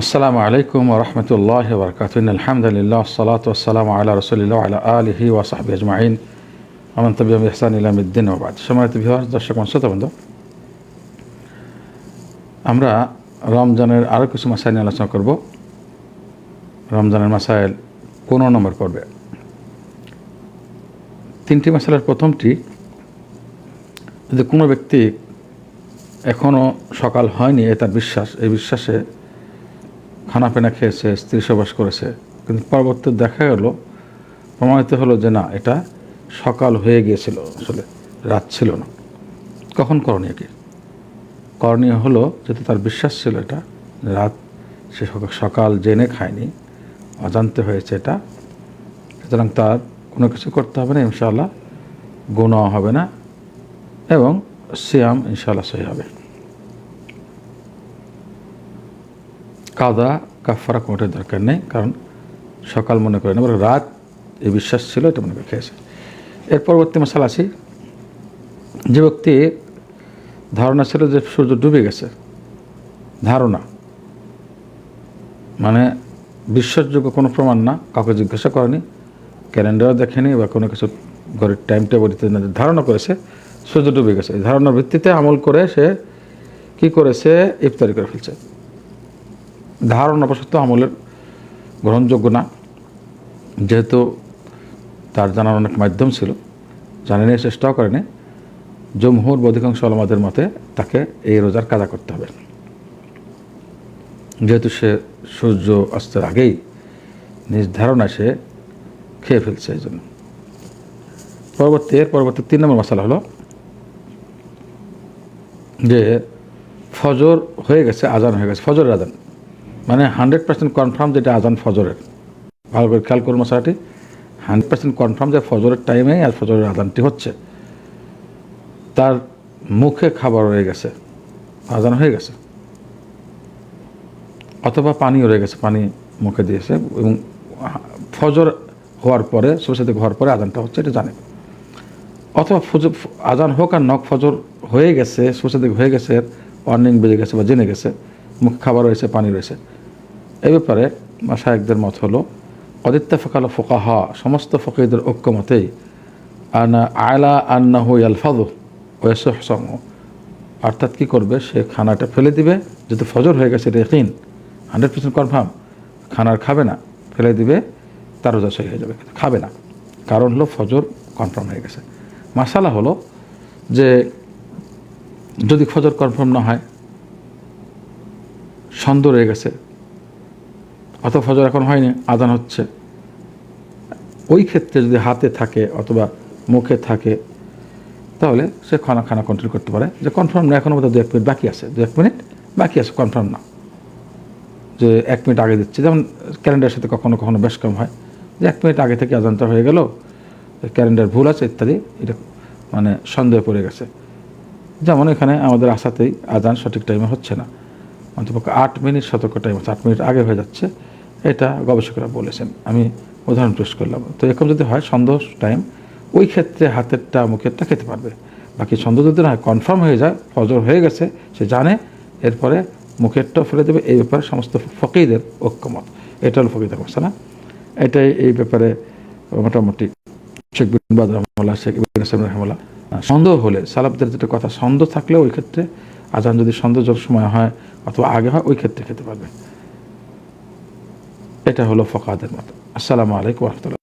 আসসালামু আলাইকুম রহমতুল্লাহ বরকাতুন আলহামদুলিল্লাহ সালাত আসসালাম আল্লাহ রসুলিল্লাহ আলা আলহি ওয়াসাহাবি আজমাইন। আমান তবিয়াম ইহসান ইলামুদ্দিন ওবাদ সময়ত ভিওয়ার দর্শক শ্রোতা বন্ধু, আমরা রমজানের আরও কিছু মাসাইল নিয়ে আলোচনা করব। রমজানের মাসাইল পনেরো নম্বর পর্বে। তিনটি মাসাইলের প্রথমটি, যদি কোনো ব্যক্তি এখনও সকাল হয়নি, এ তার বিশ্বাস, এই বিশ্বাসে খানা পেনা খেয়েছে, স্ত্রী সবাস করেছে। কিন্তু পরবর্তী দেখা গেল, প্রমাণিত হলো যে না, এটা সকাল হয়ে গিয়েছিল, আসলে রাত ছিল না। কখন করণীয় কি? করণীয় হলো যেহেতু তার বিশ্বাস ছিল এটা রাত সে সকাল জেনে খায়নি, অজান্তে হয়েছে এটা, সুতরাং তার কোনো কিছু করতে হবে না, ইনশাআল্লাহ গুণ হবে না, এবং সিয়াম ইনশাআল্লাহ সহি হবে। কাদা কাফারা কোনোটার দরকার নেই, কারণ সকাল মনে করেন, এবার রাত এই বিশ্বাস ছিল, এটা মনে করে খেয়েছে। এর পরবর্তী মশাল আছি। যে ব্যক্তি ধারণা ছিল যে সূর্য ডুবে গেছে, ধারণা মানে বিশ্বাসযোগ্য কোনো প্রমাণ না, কাউকে জিজ্ঞাসা করেনি, ক্যালেন্ডারও দেখেনি বা কোনো কিছু ঘরের টাইম টেবল ইত্যাদি ধারণা করেছে সূর্য ডুবে গেছে। ধারণার ভিত্তিতে আমল করে সে কি করেছে? ইফতারি করে ফেলছে। ধারণা বশত আমলের গ্রহণযোগ্য না। যেহেতু তার জানার অনেক মাধ্যম ছিল, জানে নিয়ে চেষ্টাও করেনি জমহুর অধিকাংশ আলমাদের মতে তাকে এই রোজার কাজা করতে হবে। যেহেতু সে সূর্য অস্তের আগেই নিজ ধারণা সে খেয়ে ফেলছে এই জন্য। পরবর্তী, এর পরবর্তী তিন নম্বর মশালা হলো যে ফজর হয়ে গেছে, আজান হয়ে গেছে ফজর আজান। মানে হান্ড্রেড পার্সেন্ট কনফার্ম যেটা আজান ফজরের। ভালো করে খেয়াল করুন মশালাটি। হান্ড্রেড পার্সেন্ট কনফার্ম যে ফজরের টাইমে আর ফজরের আজানটি হচ্ছে। তার মুখে খাবার রয়ে গেছে। আজান হয়ে গেছে। অথবা পানিও রয়ে গেছে, পানি মুখে দিয়েছে এবং ফজর হওয়ার পরে সরস্বতী হওয়ার পরে আজানটা হচ্ছে, এটা জানে। অথবা ফজর, আজান হোক আর নখ ফজর হয়ে গেছে সরস্বতী হয়ে গেছে ওয়ার্নিং বেজে গেছে বা জেনে গেছে খাবার রয়েছে, পানি রয়েছে। এই ব্যাপারে মাসায়কদের মত হলো অদিত্য ফকাল ফোকাহা সমস্ত ফকিদের ঐক্যমতেই আনা আয়লা আন্না হই আলফাদু ওয়েসম অর্থাৎ কী করবে? সে খানাটা ফেলে দিবে। যেহেতু ফজর হয়ে গেছে রেকিন হান্ড্রেড পার্সেন্ট কনফার্ম, খানার খাবে না। ফেলে দিবে, তার রোজা সহি হয়ে যাবে খাবে না। কারণ হলো ফজর কনফার্ম হয়ে গেছে। মাসালা হলো যে, যদি ফজর কনফার্ম না হয় সন্দেহ রয়ে গেছে। অত ফজর এখন হয়নি, আদান হচ্ছে। ওই ক্ষেত্রে যদি হাতে থাকে অথবা মুখে থাকে, তাহলে সে খানা খানা কন্ট্রোল করতে পারে। যে কনফার্ম না এখনও দু এক মিনিট বাকি আছে। দু এক মিনিট বাকি আছে কনফার্ম না। যে এক মিনিট আগে দিচ্ছে। যেমন ক্যালেন্ডারের সাথে কখনো কখনো বেশ কম হয়। যে এক মিনিট আগে থেকে আজানটা হয়ে গেল ক্যালেন্ডার ভুল আছে ইত্যাদি, এটা মানে সন্দেহ পড়ে গেছে। যেমন এখানে আমাদের আশাতেই আজান সঠিক টাইমে হচ্ছে না। অন্তপক্ষে আট মিনিট সতর্ক টাইম আট মিনিট আগে হয়ে যাচ্ছে। এটা গবেষকরা বলেছেন। আমি উদাহরণ পেশ করলাম। তো এরকম যদি হয়, সন্দেহ টাইম ওই ক্ষেত্রে হাতেরটা মুখেরটা খেতে পারবে। বাকি সন্দেহ যদি না কনফার্ম হয়ে যায়, ফজর হয়ে গেছে, সে জানে, এরপরে মুখেরটাও ফেলে দেবে। এই ব্যাপারে সমস্ত ফকিদের ঐক্যমত। এটা হলো ফকিদের মশালা এটাই এই ব্যাপারে মোটামুটি শেখ বিন বাদ রহমাল্লাহ, শেখ ইবিন রহমাল্লাহ। সন্দেহ হলে সালাবদের যেটা কথা, সন্দেহ থাকলে ওই ক্ষেত্রে আজান যদি সন্দেহ সময় হয় অথবা আগে হয় ওই ক্ষেত্রে খেতে পারবে এটা হলো ফকাদের মতো। আসসালামু আলাইকুম রহমতুল্লাহ।